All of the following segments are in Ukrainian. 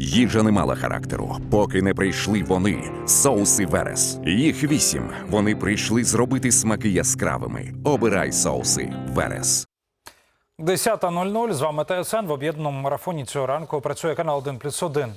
Їжа не мала характеру, поки не прийшли вони, соуси Верес. Їх вісім. Вони прийшли зробити смаки яскравими. Обирай соуси Верес. 10.00, з вами ТСН в об'єднаному марафоні цього ранку працює канал 1 плюс 1.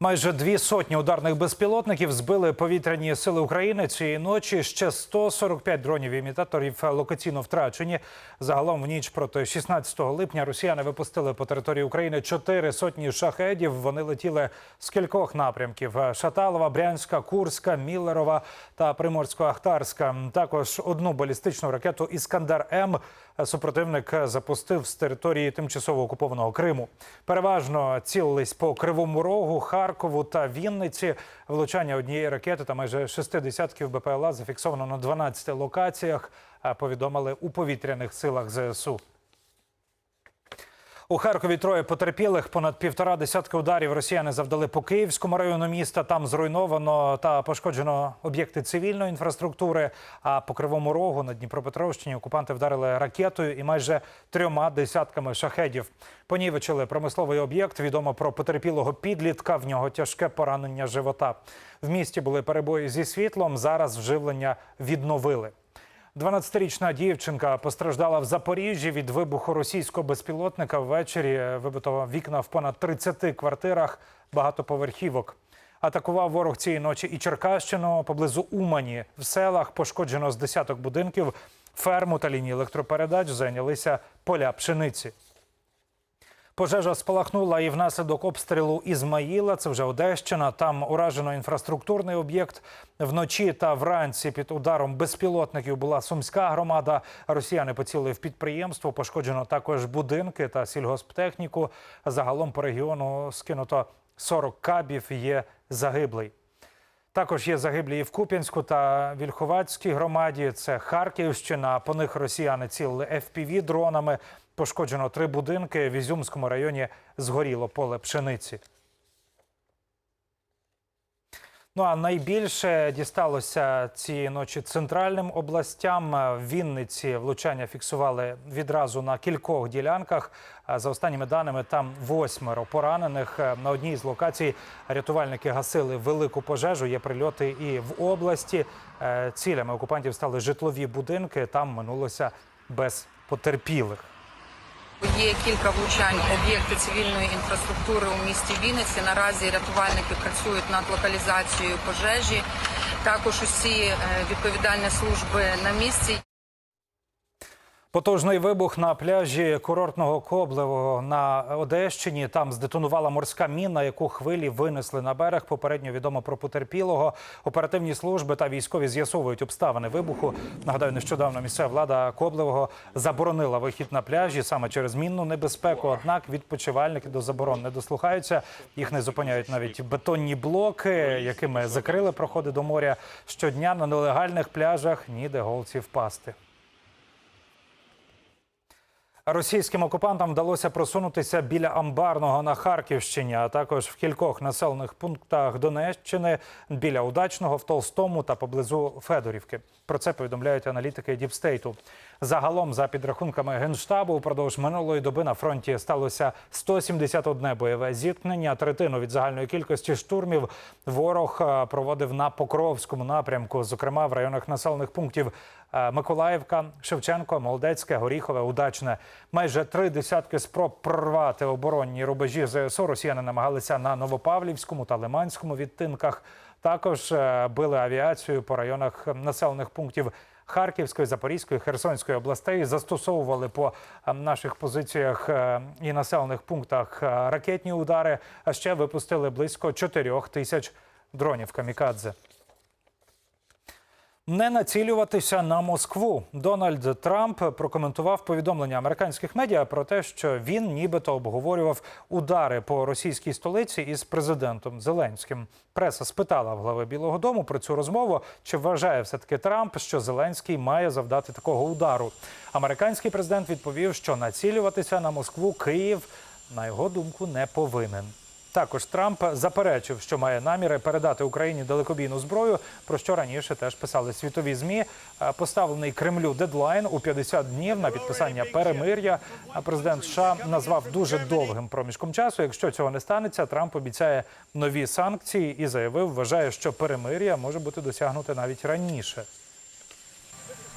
Майже дві сотні ударних безпілотників збили повітряні сили України цієї ночі. Ще 145 дронів імітаторів локаційно втрачені. Загалом в ніч проти 16 липня росіяни випустили по території України чотири сотні шахедів. Вони летіли з кількох напрямків: Шаталова, Брянська, Курська, Міллерова та Приморсько-Ахтарська. Також одну балістичну ракету Іскандер М супротивник запустив з території тимчасово окупованого Криму. Переважно цілились по Кривому Рогу, Харкову та Вінниці. Влучання однієї ракети та майже шести десятків БПЛА зафіксовано на 12 локаціях. Повідомили у повітряних силах ЗСУ. У Харкові троє потерпілих. Понад півтора десятки ударів росіяни завдали по Київському району міста. Там зруйновано та пошкоджено об'єкти цивільної інфраструктури. А по Кривому Рогу на Дніпропетровщині окупанти вдарили ракетою і майже трьома десятками шахедів. Понівечили промисловий об'єкт. Відомо про потерпілого підлітка. В нього тяжке поранення живота. В місті були перебої зі світлом. Зараз вживлення відновили. 12-річна дівчинка постраждала в Запоріжжі від вибуху російського безпілотника. Ввечері вибито вікна в понад 30 квартирах багатоповерхівок. Атакував ворог цієї ночі і Черкащину поблизу Умані. В селах пошкоджено з десяток будинків. Ферму та лінії електропередач зайнялися поля пшениці. Пожежа спалахнула і внаслідок обстрілу Ізмаїла. Це вже Одещина. Там уражено інфраструктурний об'єкт. Вночі та вранці під ударом безпілотників була сумська громада. Росіяни поцілили в підприємство. Пошкоджено також будинки та сільгосптехніку. Загалом по регіону скинуто 40 кабів. Є загиблий. Також є загиблі і в Куп'янську та Вільховацькій громаді. Це Харківщина. По них росіяни цілили fpv дронами. Пошкоджено три будинки. В Ізюмському районі згоріло поле пшениці. Ну а найбільше дісталося цієї ночі центральним областям. В Вінниці влучання фіксували відразу на кількох ділянках. За останніми даними, там восьмеро поранених. На одній з локацій рятувальники гасили велику пожежу. Є прильоти і в області. Е, Цілями окупантів стали житлові будинки. Там минулося без потерпілих. Є кілька влучань об'єкти цивільної інфраструктури у місті Вінниці. Наразі рятувальники працюють над локалізацією пожежі. Також усі е, відповідальні служби на місці. Потужний вибух на пляжі курортного Коблевого на Одещині. Там здетонувала морська міна, яку хвилі винесли на берег. Попередньо відомо про потерпілого. Оперативні служби та військові з'ясовують обставини вибуху. Нагадаю, нещодавно місцева влада Коблевого заборонила вихід на пляжі саме через мінну небезпеку. Однак відпочивальники до заборон не дослухаються. Їх не зупиняють навіть бетонні блоки, якими закрили проходи до моря. Щодня на нелегальних пляжах ніде голці впасти. Російським окупантам вдалося просунутися біля Амбарного на Харківщині, а також в кількох населених пунктах Донеччини біля Удачного, в Толстому та поблизу Федорівки. Про це повідомляють аналітики Діпстейту. Загалом, за підрахунками генштабу, упродовж минулої доби на фронті сталося 171 бойове зіткнення. Третину від загальної кількості штурмів ворог проводив на Покровському напрямку, зокрема в районах населених пунктів Миколаївка, Шевченко, Молодецьке, Горіхове, Удачне. Майже три десятки спроб прорвати оборонні рубежі ЗСУ росіяни намагалися на Новопавлівському та Лиманському відтинках. Також е, били авіацію по районах населених пунктів Харківської, Запорізької, Херсонської областей. Застосовували по е, наших позиціях е, і населених пунктах е, ракетні удари. А ще випустили близько 4 тисяч дронів камікадзе. Не націлюватися на Москву. Дональд Трамп прокоментував повідомлення американських медіа про те, що він нібито обговорював удари по російській столиці із президентом Зеленським. Преса спитала в глави Білого Дому про цю розмову. Чи вважає все таки Трамп, що Зеленський має завдати такого удару? Американський президент відповів, що націлюватися на Москву Київ, на його думку, не повинен. Також Трамп заперечив, що має наміри передати Україні далекобійну зброю, про що раніше теж писали світові змі. Е, Поставлений Кремлю дедлайн у 50 днів на підписання перемир'я. Президент США назвав дуже довгим проміжком часу. Якщо цього не станеться, Трамп обіцяє нові санкції і заявив, вважає, що перемир'я може бути досягнуте навіть раніше.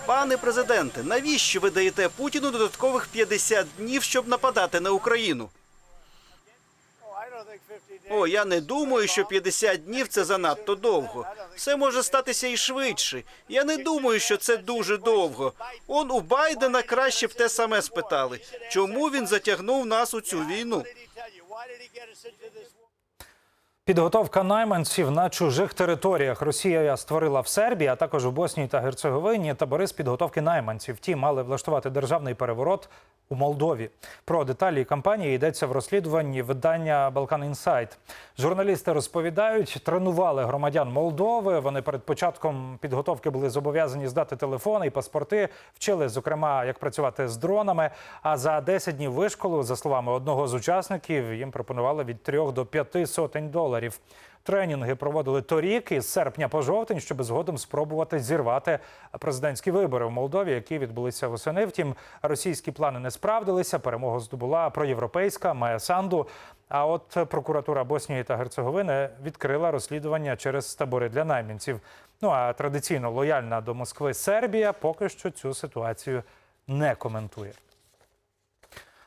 Пане президенте, навіщо ви даєте Путіну додаткових 50 днів, щоб нападати на Україну? О, я не думаю, що 50 днів це занадто довго. Все може статися і швидше. Я не думаю, що це дуже довго. Он у Байдена краще б те саме спитали. Чому він затягнув нас у цю війну? Підготовка найманців на чужих територіях Росія створила в Сербії, а також у Боснії та Герцеговині табори з підготовки найманців. Ті мали влаштувати державний переворот у Молдові. Про деталі кампанії йдеться в розслідуванні видання Балкан Інсайт. Журналісти розповідають, тренували громадян Молдови. Вони перед початком підготовки були зобов'язані здати телефони і паспорти. Вчили, зокрема, як працювати з дронами. А за 10 днів вишколу, за словами одного з учасників, їм пропонували від 3 до 5 сотень доларів. Тренінги проводили торік із серпня по жовтень, щоб згодом спробувати зірвати президентські вибори в Молдові, які відбулися восени. Втім, російські плани не справдилися. Перемогу здобула проєвропейська Майя Санду. А от прокуратура Боснії та Герцеговини відкрила розслідування через табори для наймінців. Ну а традиційно лояльна до Москви Сербія поки що цю ситуацію не коментує.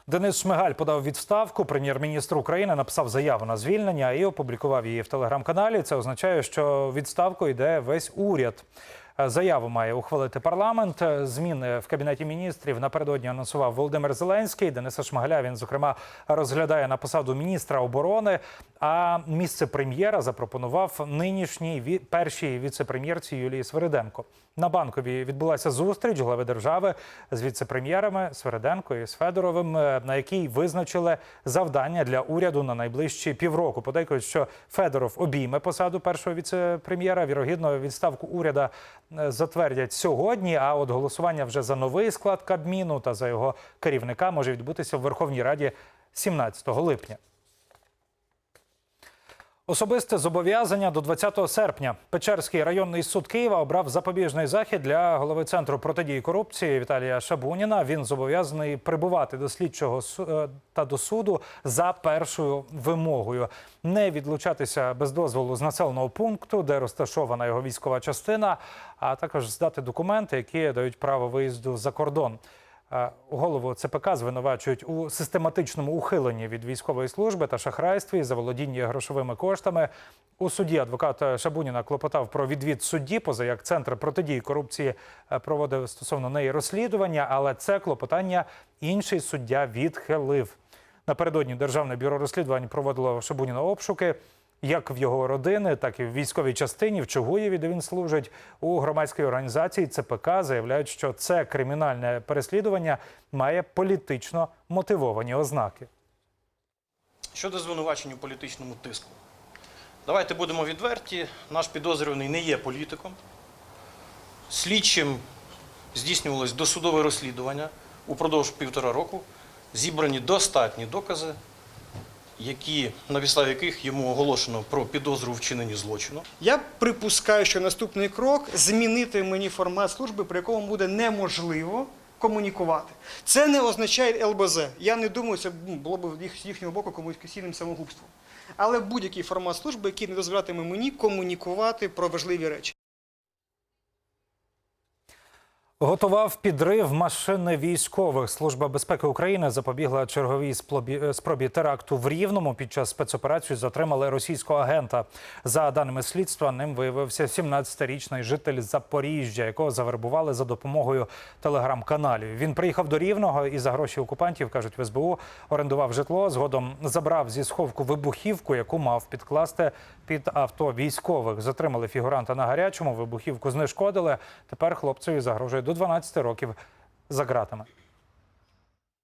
Денис Шмигаль подав відставку. Прем'єр-міністр України написав заяву на звільнення і опублікував її в телеграм-каналі. Це означає, що відставку йде весь уряд. Е, Заяву має ухвалити парламент. Е, Зміни в кабінеті міністрів напередодні анонсував Володимир Зеленський. Дениса Шмигаля він зокрема розглядає на посаду міністра оборони. А місце прем'єра запропонував нинішній першій віце-прем'єрці Юлії Свириденко. На банковій відбулася зустріч глави держави з віце-прем'єрами Свириденко і з Федоровим, е, на якій визначили завдання для уряду на найближчі півроку. Подейкують, що Федоров обійме посаду першого віце-прем'єра. Вірогідно, відставку уряда затвердять сьогодні. А от голосування вже за новий склад Кабміну та за його керівника може відбутися в Верховній Раді 17 липня. Особисте зобов'язання до 20 серпня. Печерський районний суд Києва обрав запобіжний захід для голови центру протидії корупції Віталія Шабуніна. Він зобов'язаний прибувати до слідчого е, та до суду за першою вимогою, не відлучатися без дозволу з населеного пункту, де розташована його військова частина, а також здати документи, які дають право виїзду за кордон. Е, Голову ЦПК звинувачують у систематичному ухиленні від військової служби та шахрайстві за володіння грошовими коштами. У суді адвокат Шабуніна клопотав про відвід судді, поза як центр протидії корупції е, проводив стосовно неї розслідування, але це клопотання інший суддя відхилив. Напередодні Державне бюро розслідувань проводило Шабуніна обшуки. Як в його родини, так і в військовій частині в Чугуєві, де він служить, у громадській організації ЦПК заявляють, що це кримінальне переслідування має політично мотивовані ознаки. Щодо звинувачень у політичному тиску. Давайте будемо відверті. Наш підозрюваний не є політиком. Слідчим здійснювалось досудове розслідування упродовж півтора року. Зібрані достатні докази, які, на підставі яких йому оголошено про підозру вчиненні злочину. Я припускаю, що наступний крок змінити мені формат служби, при якому буде неможливо комунікувати. Це не означає ЛБЗ. Я не думаю, це ну, було б з їхнього боку комунікаційним самогубством. Але будь-який формат служби, який не дозволятиме мені комунікувати про важливі речі. Готував підрив машини військових. Служба безпеки України запобігла черговій сплобі- спробі теракту в Рівному. Під час спецоперації затримали російського агента. За даними слідства, ним виявився 17-річний житель Запоріжжя, якого завербували за допомогою телеграм-каналів. Він приїхав до Рівного і за гроші окупантів, кажуть в СБУ, орендував житло. Згодом забрав зі сховку вибухівку, яку мав підкласти під авто військових. Затримали фігуранта на гарячому. Вибухівку знешкодили. Тепер хлопцеві загрожує до 12 років за ґратами.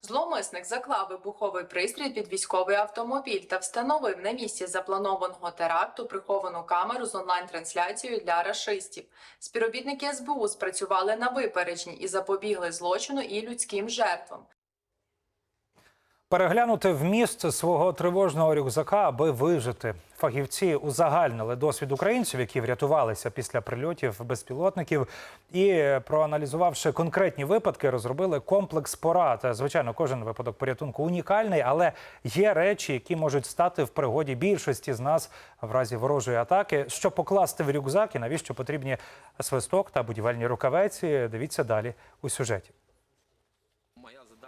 Зловмисник заклав вибуховий пристрій під військовий автомобіль та встановив на місці запланованого теракту приховану камеру з онлайн-трансляцією для рашистів. Співробітники СБУ спрацювали на випередженні і запобігли злочину і людським жертвам. Переглянути вміст свого тривожного рюкзака, аби вижити. Фахівці узагальнили досвід українців, які врятувалися після прильотів безпілотників, і проаналізувавши конкретні випадки, розробили комплекс порад. Звичайно, кожен випадок порятунку унікальний, але є речі, які можуть стати в пригоді більшості з нас в разі ворожої атаки. Що покласти в рюкзак і навіщо потрібні свисток та будівельні рукавиці? Дивіться далі у сюжеті.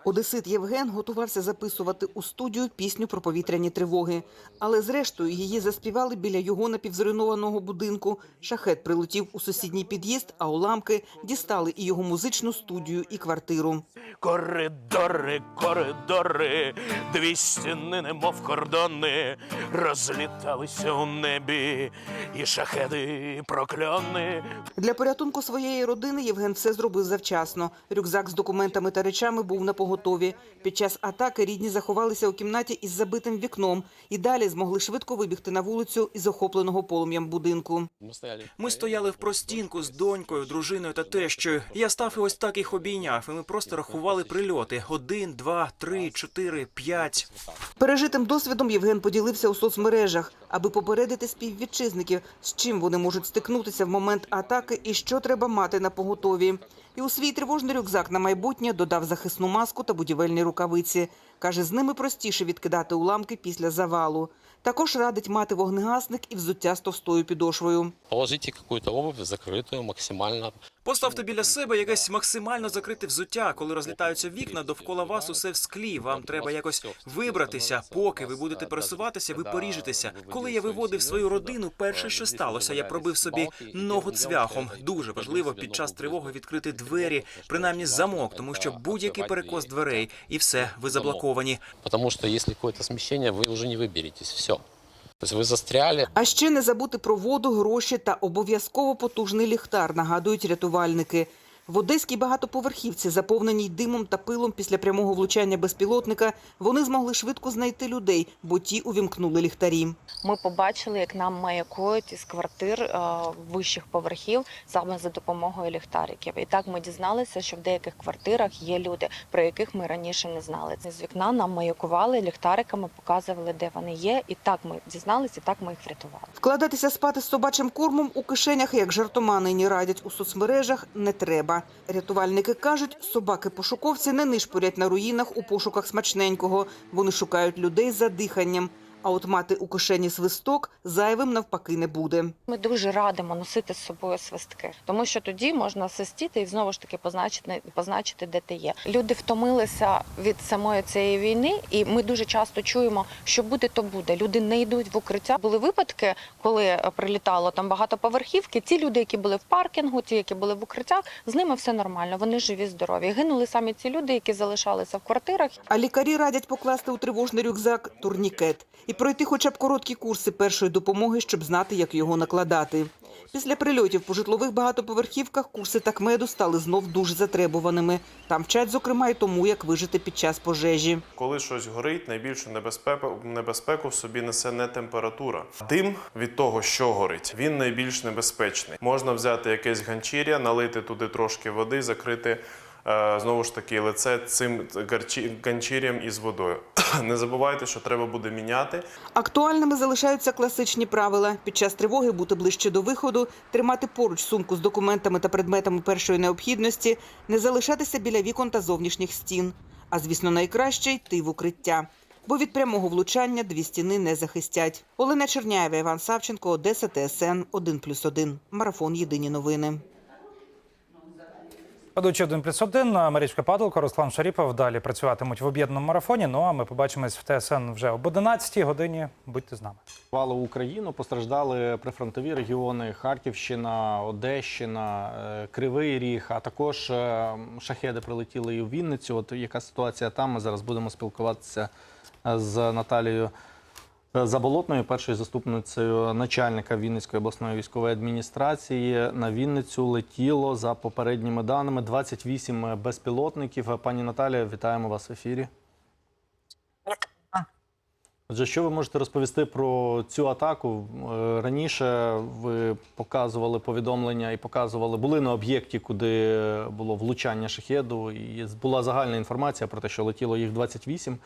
Одесит Євген готувався записувати у студію пісню про повітряні тривоги. Але зрештою її заспівали біля його напівзруйнованого будинку. Шахет прилетів у сусідній під'їзд, а уламки дістали і його музичну студію, і квартиру. Коридори, коридори, дві стіни, немов кордони, розліталися у небі, і шахеди і прокльони. Для порятунку своєї родини Євген все зробив завчасно. Рюкзак з документами та речами був на поготові. Під час атаки рідні заховалися у кімнаті із забитим вікном і далі змогли швидко вибігти на вулицю із охопленого полум'ям будинку. Ми стояли в простінку з донькою, дружиною та тещою. Я став і ось так їх обійняв, і ми просто рахували прильоти: один, два, три, чотири, п'ять. Пережитим досвідом Євген поділився у соцмережах, аби попередити співвітчизників, з чим вони можуть стикнутися в момент атаки і що треба мати на поготові. І у свій тривожний рюкзак на майбутнє додав захисну маску та будівельні рукавиці. Каже, з ними простіше відкидати уламки після завалу. Також радить мати вогнегасник і взуття з товстою підошвою. Положите какую-то обувь закрытую максимально. Поставте біля себе якесь максимально закрите взуття. Коли розлітаються вікна, довкола вас усе в склі. Вам треба якось вибратися. Поки ви будете пересуватися, ви поріжетеся. Коли я виводив свою родину, перше, що сталося, я пробив собі ногу цвяхом. Дуже важливо під час тривоги відкрити двері, принаймні замок, тому що будь-який перекос дверей, і все, ви заблоковані Потому что если какое-то смещение, вы уже не выберетесь. Все. То есть вы застряли. А ще не забути про воду, гроші та обов'язково потужний ліхтар, нагадують рятувальники. В одеській багатоповерхівці, заповненій димом та пилом після прямого влучання безпілотника, вони змогли швидко знайти людей, бо ті увімкнули ліхтарі. Ми побачили, як нам маякують із квартир е, вищих поверхів саме за допомогою ліхтариків. І так ми дізналися, що в деяких квартирах є люди, про яких ми раніше не знали. З вікна нам маякували ліхтариками, показували, де вони є. І так ми дізналися, і так ми їх врятували. Вкладатися спати з собачим кормом у кишенях, як жартомани нині радять у соцмережах, не треба. Рятувальники кажуть, собаки-пошуковці не нишпорять на руїнах у пошуках смачненького. Вони шукають людей за диханням. А от мати у кишені свисток зайвим навпаки не буде. Ми дуже радимо носити з собою свистки, тому що тоді можна свистіти і знову ж таки позначити, позначити, де ти є. Люди втомилися від самої цієї війни, і ми дуже часто чуємо, що буде, то буде. Люди не йдуть в укриття. Були випадки, коли е, прилітало там багатоповерхівки. Ті люди, які були в паркінгу, ті, які були в укриттях, з ними все нормально. Вони живі, здорові. Гинули самі ці люди, які залишалися в квартирах. А лікарі радять покласти у тривожний рюкзак турнікет і пройти хоча б короткі курси першої допомоги, щоб знати, як його накладати. Після прильотів по житлових багатоповерхівках курси такмеду стали знов дуже затребуваними. Там вчать, зокрема, й тому, як вижити під час пожежі. Коли щось горить, найбільшу небезпеку, небезпеку в собі несе не температура. Дим від того, що горить, він найбільш небезпечний. Можна взяти якесь ганчір'я, налити туди трошки води, закрити знову ж таки лице цим ганчір'ям із водою. Не забувайте, що треба буде міняти. Актуальними залишаються класичні правила. Під час тривоги бути ближче до виходу, тримати поруч сумку з документами та предметами першої необхідності, не залишатися біля вікон та зовнішніх стін. А звісно, найкраще йти в укриття. Бо від прямого влучання дві стіни не захистять. Олена Черняєва, Іван Савченко, Одеса, ТСН 1+,1. Марафон Єдині новини. Ведучий 1 плюс 1, Марічка Падалко, Руслан Шаріпов далі працюватимуть в об'єднаному марафоні. Ну а ми побачимось в ТСН вже об 11-й годині. Будьте з нами. Вали Україну постраждали прифронтові регіони Харківщина, Одещина, е, Кривий Ріг, а також е, шахеди прилетіли і в Вінницю. От яка ситуація там? Ми зараз будемо спілкуватися з Наталією Заболотною, першою заступницею начальника Вінницької обласної військової адміністрації. На Вінницю летіло за попередніми даними 28 безпілотників. Пані Наталія, вітаємо вас в ефірі. Отже, що ви можете розповісти про цю атаку? Е, Раніше ви показували повідомлення і показували, були на об'єкті, куди було влучання шахеду, і була загальна інформація про те, що летіло їх 28.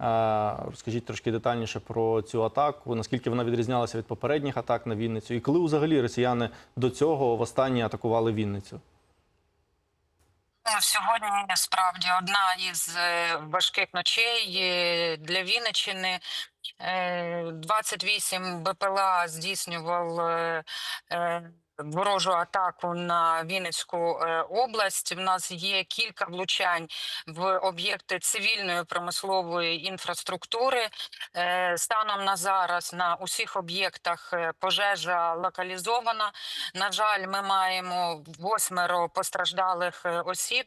Е, Розкажіть трошки детальніше про цю атаку, наскільки вона відрізнялася від попередніх атак на Вінницю, і коли взагалі росіяни до цього востаннє атакували Вінницю? Ну, Сьогодні справді одна із е, важких ночей е, для Вінниччини. Е, 28 БПЛА здійснював е, е, ворожу атаку на Вінницьку е, область. В нас є кілька влучань в об'єкти цивільної промислової інфраструктури. Е, Станом на зараз на усіх об'єктах е, пожежа локалізована. На жаль, ми маємо восьмеро постраждалих осіб.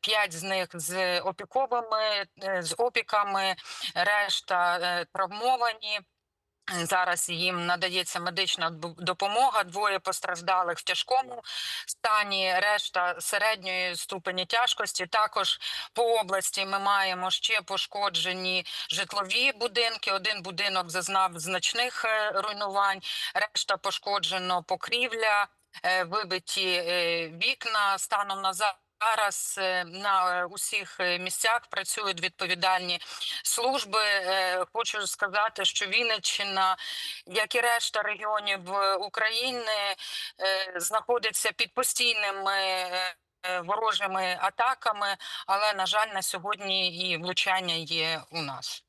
П'ять з них з опіковими, з опіками, решта травмовані. Зараз їм надається медична допомога. Двоє постраждалих в тяжкому стані, решта середньої ступені тяжкості. Також по області ми маємо ще пошкоджені житлові будинки. Один будинок зазнав значних е, руйнувань, решта пошкоджено покрівля, е, вибиті е, вікна станом на за- Зараз е, на е, усіх е, місцях працюють відповідальні служби. Хочу сказати, що Вінниччина, як і решта регіонів України, знаходиться під постійними ворожими атаками, але на жаль, на сьогодні і влучання є у нас.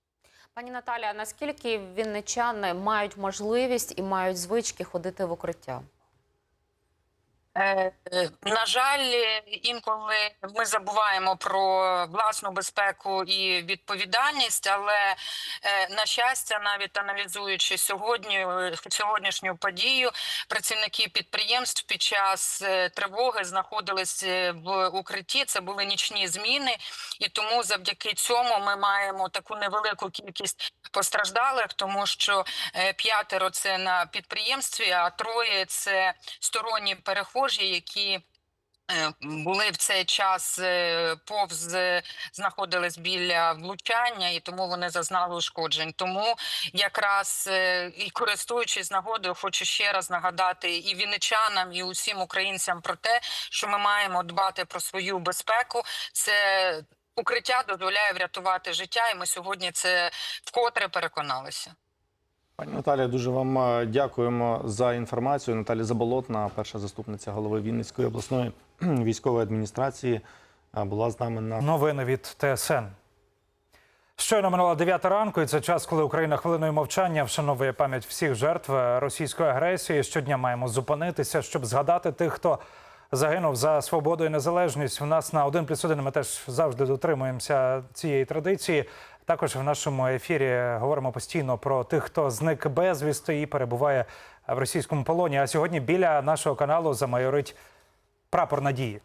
Пані Наталя, наскільки вінничани мають можливість і мають звички ходити в укриття? Е, На жаль, інколи ми забуваємо про власну безпеку і відповідальність, але е, на щастя, навіть аналізуючи сьогодні е, сьогоднішню подію, працівники підприємств під час тривоги знаходились в укритті. Це були нічні зміни, і тому завдяки цьому ми маємо таку невелику кількість постраждалих, тому що п'ятеро це на підприємстві, а троє це сторонні перехожі, які е, були в цей час е, повз е, знаходились біля влучання, і тому вони зазнали ушкоджень. Тому якраз і користуючись нагодою, хочу ще раз нагадати і вінничанам, і усім українцям про те, що ми маємо дбати про свою безпеку. Це укриття дозволяє врятувати життя, і ми сьогодні це вкотре переконалися. Пані Наталія, дуже вам е, дякуємо за інформацію. Наталія Заболотна, перша заступниця голови Вінницької обласної військової адміністрації, е, була з нами на Новини від ТСН. Щойно минула 9 ранку, і це час, коли Україна хвилиною мовчання вшановує пам'ять всіх жертв російської агресії. Щодня маємо зупинитися, щоб згадати тих, хто загинув за свободу і незалежність. У нас на 1 плюс 1 ми теж завжди дотримуємося цієї традиції. Також в нашому ефірі говоримо постійно про тих, хто зник безвісти і перебуває в російському полоні. А сьогодні біля нашого каналу замайорить прапор надії.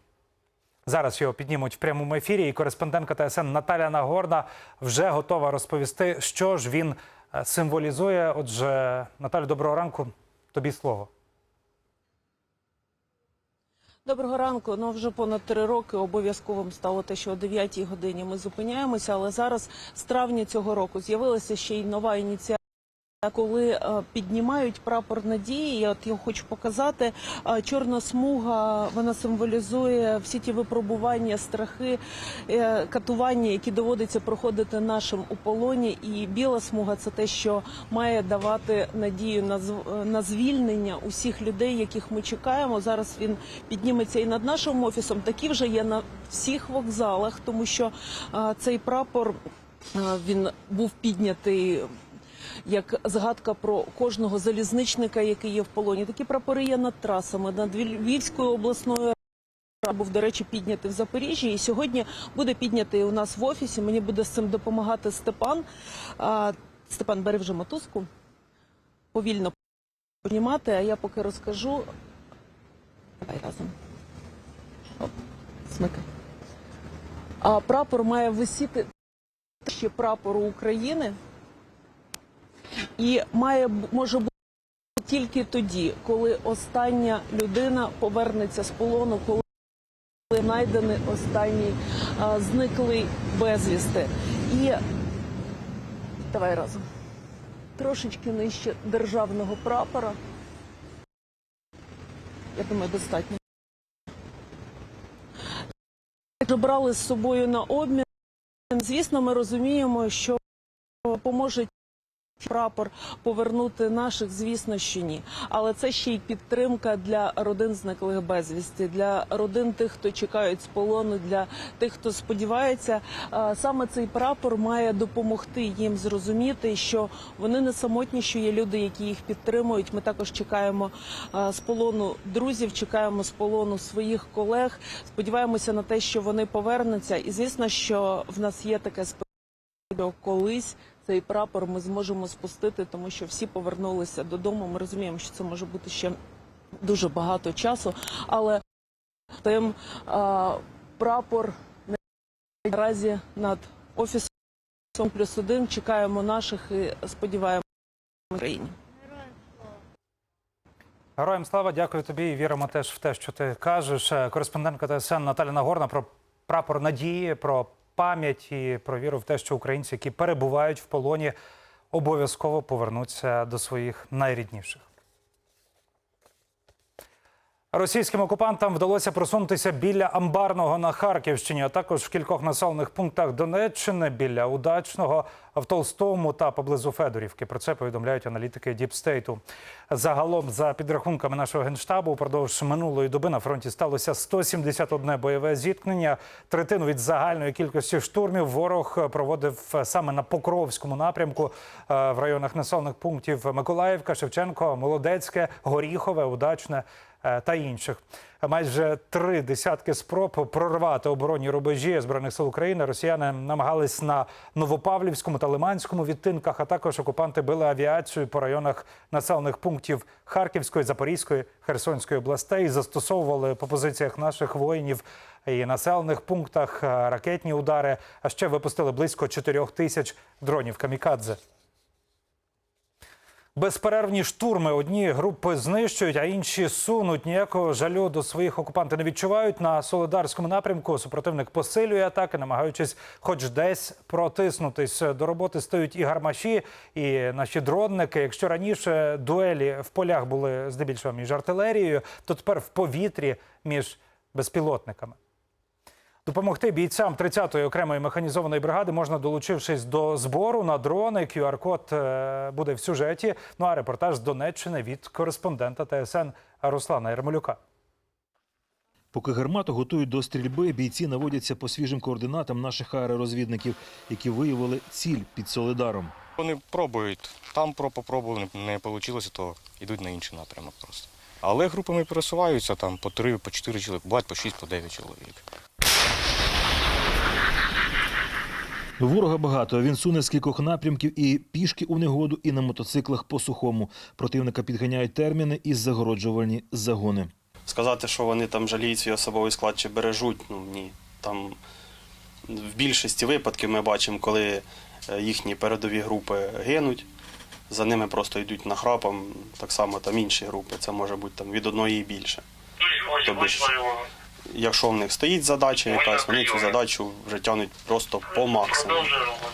Зараз його піднімуть в прямому ефірі, і кореспондентка ТСН Наталя Нагорна вже готова розповісти, що ж він е, символізує. Отже, Наталю, доброго ранку. Тобі слово. Доброго ранку. Ну вже понад три роки обов'язковим стало те, що о 9 годині ми зупиняємося. Але зараз з травня цього року з'явилася ще й нова ініціатива. Коли е, піднімають прапор надії, я от його хочу показати. Е, Чорна смуга вона символізує всі ті випробування, страхи, е, катування, які доводиться проходити нашим у полоні. І біла смуга це те, що має давати надію на звільнення усіх людей, яких ми чекаємо. Зараз він підніметься і над нашим офісом. Такі вже є на всіх вокзалах, тому що цей прапор він був піднятий як згадка про кожного залізничника, який є в полоні. Такі прапори є над трасами над Львівською обласною. Був, до речі, піднятий в Запоріжжі, і сьогодні буде піднятий у нас в офісі. Мені буде з цим допомагати Степан. Степан, бери вже мотузку. Повільно піднімати, а я поки розкажу. Давай разом. Оп, смикай. А прапор має висіти ще прапору України і має може бути тільки тоді, коли остання людина повернеться з полону, коли знайдений останній зниклий безвісти. І давай разом трошечки нижче державного прапора. Я думаю, достатньо. Брали з собою на обмін Звісно, ми розуміємо, що поможе прапор повернути наших, звісно, що ні. Але це ще й підтримка для родин зниклих безвісти, для родин тих, хто чекають з полону, для тих, хто сподівається. Саме цей прапор має допомогти їм зрозуміти, що вони не самотні, що є люди, які їх підтримують. Ми також чекаємо з полону друзів, чекаємо з полону своїх колег. Сподіваємося на те, що вони повернуться. І звісно, що в нас є таке сподівання, колись цей прапор ми зможемо спустити, тому що всі повернулися додому. Ми розуміємо, що це може бути ще дуже багато часу, але тим а, прапор наразі над офісом плюс один чекаємо наших і сподіваємося в Україні. Героям слава, дякую тобі і віримо теж в те, що ти кажеш. Кореспондентка ТСН Наталя Нагорна про прапор надії, про пам'ять і про віру в те, що українці, які перебувають в полоні, обов'язково повернуться до своїх найрідніших. Російським окупантам вдалося просунутися біля Амбарного на Харківщині, а також в кількох населених пунктах Донеччини біля Удачного, в Толстому та поблизу Федорівки. Про це повідомляють аналітики Діпстейту. Загалом, за підрахунками нашого генштабу, упродовж минулої доби на фронті сталося 171 бойове зіткнення. Третину від загальної кількості штурмів ворог проводив саме на Покровському напрямку е, в районах населених пунктів Миколаївка, Шевченко, Молодецьке, Горіхове, Удачне та інших. Майже три десятки спроб прорвати оборонні рубежі збройних сил України. Росіяни намагались на Новопавлівському та Лиманському відтинках. А також окупанти били авіацію по районах населених пунктів Харківської, Запорізької, Херсонської областей. Застосовували по позиціях наших воїнів і населених пунктах е, ракетні удари. А ще випустили близько 4 тисяч дронів камікадзе. Безперервні штурми одні групи знищують, а інші сунуть. Ніякого жалю до своїх окупанти не відчувають. На Солидарському напрямку супротивник посилює атаки, намагаючись хоч десь протиснутись. До роботи стають і гармаші, і наші дронники. Якщо раніше дуелі в полях були здебільшого між артилерією, то тепер в повітрі між безпілотниками. Допомогти бійцям 30-ї окремої механізованої бригади можна долучившись до збору на дрони. QR-код е, буде в сюжеті. Ну а репортаж з Донеччини від кореспондента ТСН Руслана Ярмолюка. Поки гармату готують до стрільби, бійці наводяться по свіжим координатам наших аеророзвідників, які виявили ціль під Солидаром. Вони пробують. Там про попробували, не вийшло, то йдуть на інший напрямок просто. Але групами пересуваються там по три, по чотири чоловік, бувають по шість, по дев'ять чоловік. Ворога багато. Він суне з кількох напрямків і пішки у негоду, і на мотоциклах по сухому. Противника підганяють терміни і загороджувальні загони. Сказати, що вони там жаліють свій особовий склад чи бережуть, ну ні. Там в більшості випадків ми бачимо, коли е, їхні передові групи гинуть, за ними просто йдуть нахрапом, так само там інші групи, це може бути там від одної і більше. Тобто, ж, якщо в них стоїть задача якась, вони цю задачу вже тягнуть просто по максимуму.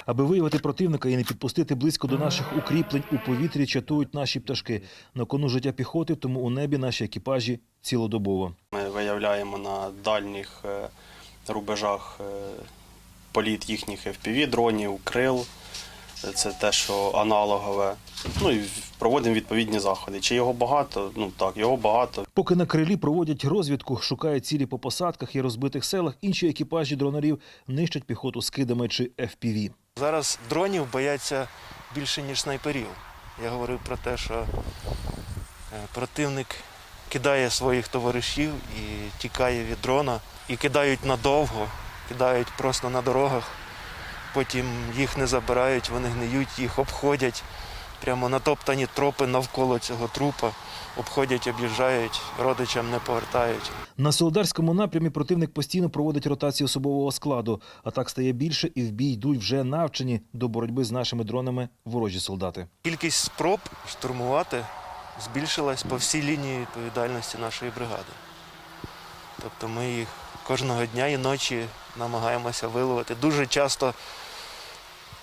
Аби виявити противника і не підпустити близько до наших укріплень у повітрі, чатують наші пташки. На кону життя піхоти, тому у небі наші екіпажі цілодобово. Ми виявляємо на дальніх е, рубежах е, політ їхніх FPV-дронів, крил. Це те, що аналогове. Ну і проводимо відповідні заходи. Чи його багато? Ну так, його багато. Поки на крилі проводять розвідку, шукають цілі по посадках і розбитих селах, інші екіпажі дронерів нищать піхоту скидами чи FPV. Зараз дронів бояться більше, ніж снайперів. Я говорив про те, що е, противник кидає своїх товаришів і тікає від дрона, і кидають надовго, кидають просто на дорогах. Потім їх не забирають, вони гниють, їх обходять. Прямо натоптані тропи навколо цього трупа, обходять, об'їжджають, родичам не повертають. На Солодарському напрямі противник постійно проводить ротацію особового складу. А так стає більше і в бій йдуть вже навчені до боротьби з нашими дронами ворожі солдати. Кількість спроб штурмувати збільшилась по всій лінії відповідальності нашої бригади. Тобто ми їх кожного дня і ночі намагаємося виловити. Дуже часто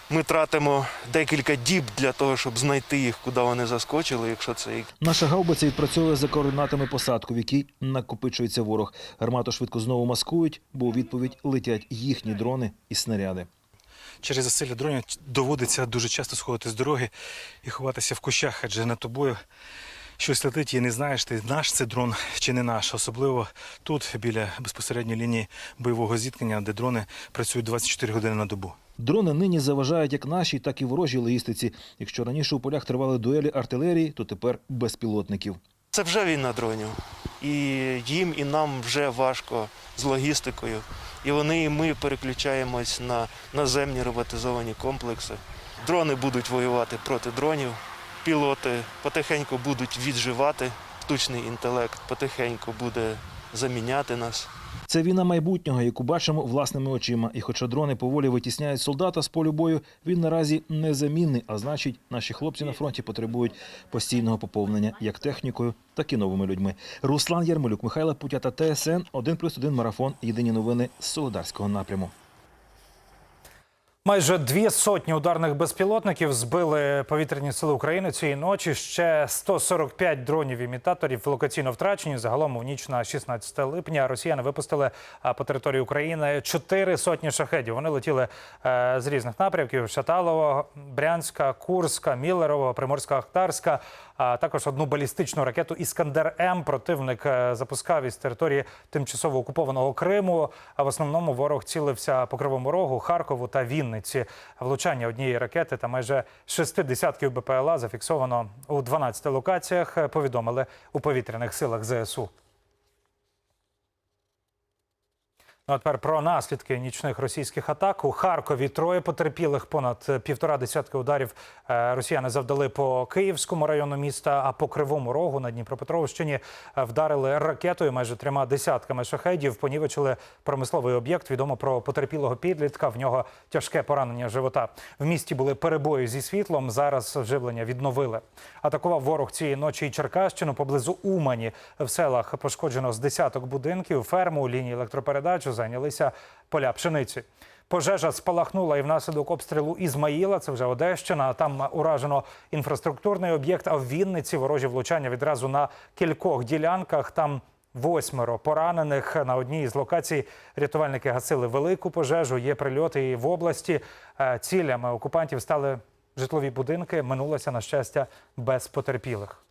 ми тратимо декілька діб для того, щоб знайти їх, куди вони заскочили, якщо це їх. Наша гаубиця відпрацьовує за координатами посадку, в якій накопичується ворог. Гармату швидко знову маскують, бо у відповідь летять їхні дрони і снаряди. через засилля дронів доводиться дуже часто сходити з дороги і ховатися в кущах, адже над тобою щось летить і не знаєш, ти наш це дрон чи не наш. Особливо тут, біля безпосередньої лінії бойового зіткнення, де дрони працюють 24 години на добу. Дрони нині заважають як нашій, так і ворожій логістиці. Якщо раніше у полях тривали дуелі артилерії, то тепер безпілотників. Це вже війна дронів. І їм, і нам вже важко з логістикою. І вони, і ми переключаємось на наземні роботизовані комплекси. Дрони будуть воювати проти дронів, пілоти потихеньку будуть відживати, штучний інтелект потихеньку буде заміняти нас. Це війна майбутнього, яку бачимо власними очима. І хоча дрони поволі витісняють солдата з полю бою, він наразі незамінний. А значить, наші хлопці на фронті потребують постійного поповнення як технікою, так і новими людьми. Руслан Ярмолюк, Михайло Путята, ТСН 1+,1 марафон. Єдині новини з Солодарського напряму. Майже дві сотні ударних безпілотників збили повітряні сили України цієї ночі. Ще 145 дронів імітаторів локаційно втрачені. Загалом у ніч на 16 липня росіяни випустили по території України чотири сотні шахедів. Вони летіли е, з різних напрямків: Шаталова, Брянська, Курська, Міллерова, Приморська, Ахтарська. А також одну балістичну ракету Іскандер М противник е, запускав із території тимчасово окупованого Криму. А в основному ворог цілився по Кривому Рогу, Харкову та Вінниці. Влучання однієї ракети та майже шести десятків БПЛА зафіксовано у 12 локаціях. е, Повідомили у повітряних силах ЗСУ. Ну, а тепер про наслідки нічних російських атак у Харкові. Троє потерпілих понад е, півтора десятки ударів е, росіяни завдали по Київському району міста. А по Кривому Рогу на Дніпропетровщині е, вдарили ракетою майже трьома десятками шахедів. Понівечили промисловий об'єкт. Відомо про потерпілого підлітка. В нього тяжке поранення живота. В місті були перебої зі світлом. Зараз живлення відновили. Атакував ворог цієї ночі і Черкащину поблизу Умані. В селах пошкоджено з десяток будинків, ферму, лінії електропередач зайнялися поля пшениці. Пожежа спалахнула і внаслідок обстрілу Ізмаїла. Це вже Одещина. Там уражено інфраструктурний об'єкт. А в Вінниці ворожі влучання відразу на кількох ділянках. Там восьмеро поранених на одній із локацій. Рятувальники гасили велику пожежу. Є прильоти і в області. Е, Цілями окупантів стали житлові будинки. Минулося на щастя без потерпілих.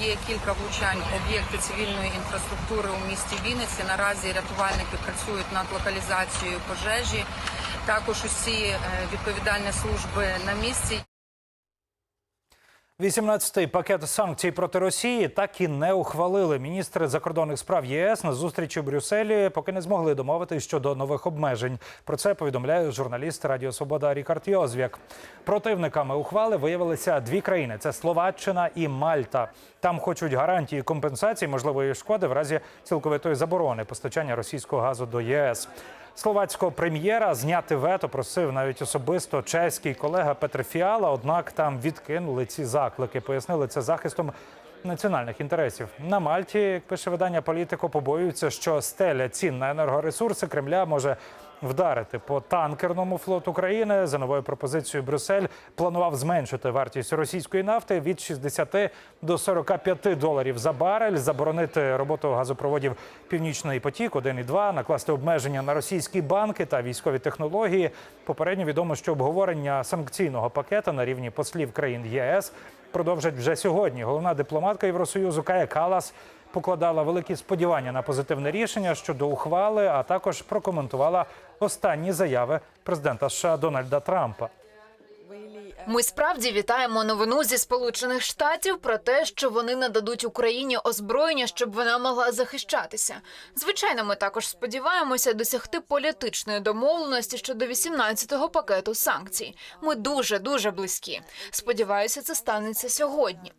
Є кілька влучань об'єкти цивільної інфраструктури у місті Вінниці. Наразі рятувальники працюють над локалізацією пожежі. Також усі е, відповідальні служби на місці. 18-й пакет санкцій проти Росії так і не ухвалили. Міністри закордонних справ ЄС на зустрічі в Брюсселі поки не змогли домовитись щодо нових обмежень. Про це повідомляє журналіст Радіо Свобода Рікард Йозвік. Противниками ухвали виявилися дві країни: це Словаччина і Мальта. Там хочуть гарантії компенсації можливої шкоди в разі цілковитої заборони постачання російського газу до ЄС. Словацького прем'єра зняти вето просив навіть особисто чеський колега Петр Фіала. Однак там відкинули ці заклики. Пояснили це захистом національних інтересів. На Мальті, як пише видання Політико, побоюються, що стеля цін на енергоресурси Кремля може вдарити по танкерному флоту країни. За новою пропозицією Брюссель планував зменшити вартість російської нафти від 60 до 45 доларів за барель, заборонити роботу газопроводів Північний потік 1 і 2, накласти обмеження на російські банки та військові технології. Попередньо відомо, що обговорення санкційного пакета на рівні послів країн ЄС продовжать вже сьогодні. Головна дипломатка Євросоюзу Кая Калас покладала великі сподівання на позитивне рішення щодо ухвали, а також прокоментувала останні заяви президента США Дональда Трампа. Ми справді вітаємо новину зі Сполучених Штатів про те, що вони нададуть Україні озброєння, щоб вона могла захищатися. Звичайно, ми також сподіваємося досягти політичної домовленості щодо 18-го пакету санкцій. Ми дуже дуже близькі. Сподіваюся, це станеться сьогодні.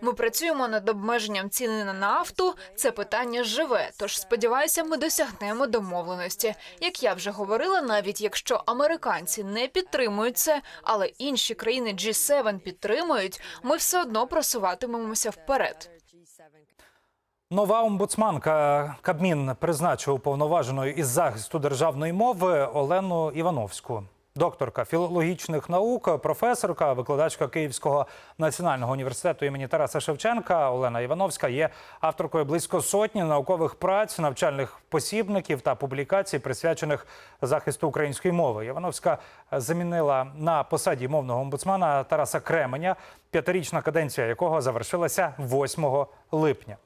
Ми працюємо над обмеженням ціни на нафту. Це питання живе. Тож сподіваюся, ми досягнемо домовленості. Як я вже говорила, навіть якщо американці не підтримують це, але інші країни G7 підтримують, ми все одно просуватимемося вперед. Нова омбудсманка Кабмін призначив уповноваженою із захисту державної мови Олену Івановську. Докторка філологічних наук, професорка, викладачка Київського національного університету імені Тараса Шевченка Олена Івановська є авторкою близько сотні наукових праць, навчальних посібників та публікацій, присвячених захисту української мови. Івановська замінила на посаді мовного омбудсмана Тараса Кременя, п'ятирічна каденція якого завершилася 8 липня.